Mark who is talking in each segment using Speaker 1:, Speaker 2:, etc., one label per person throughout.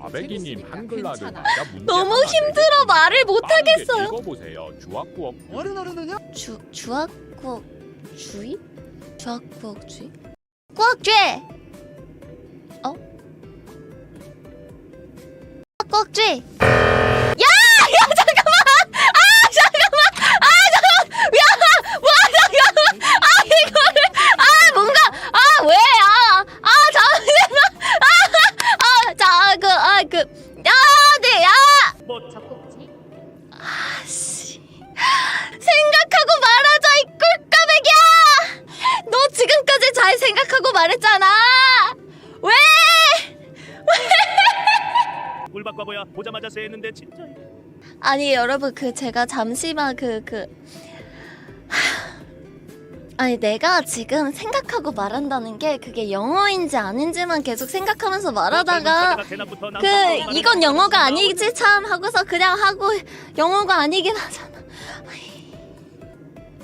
Speaker 1: 아베기님 한글날을 맞아
Speaker 2: 너무
Speaker 1: 하나
Speaker 2: 힘들어 말을 못 하겠어요.
Speaker 1: 읽어보세요. 주악구억
Speaker 3: 어른 어른은요?
Speaker 2: 주 주악구억 주의? 주악구억 주의? 구억죄. 어? 아, 구억죄. 시작하고 말했잖아. 왜? 왜?
Speaker 4: 꿀박과 보야 보자마자 쎄했는데 진짜.
Speaker 2: 아니 여러분 그 제가 잠시만 그 그. 아니 내가 지금 생각하고 말한다는 게 그게 영어인지 아닌지만 계속 생각하면서 말하다가 그 이건 영어가 아니지 참 하고서 그냥 하고 영어가 아니긴 하잖아.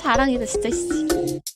Speaker 2: 자랑이다 진짜 씨.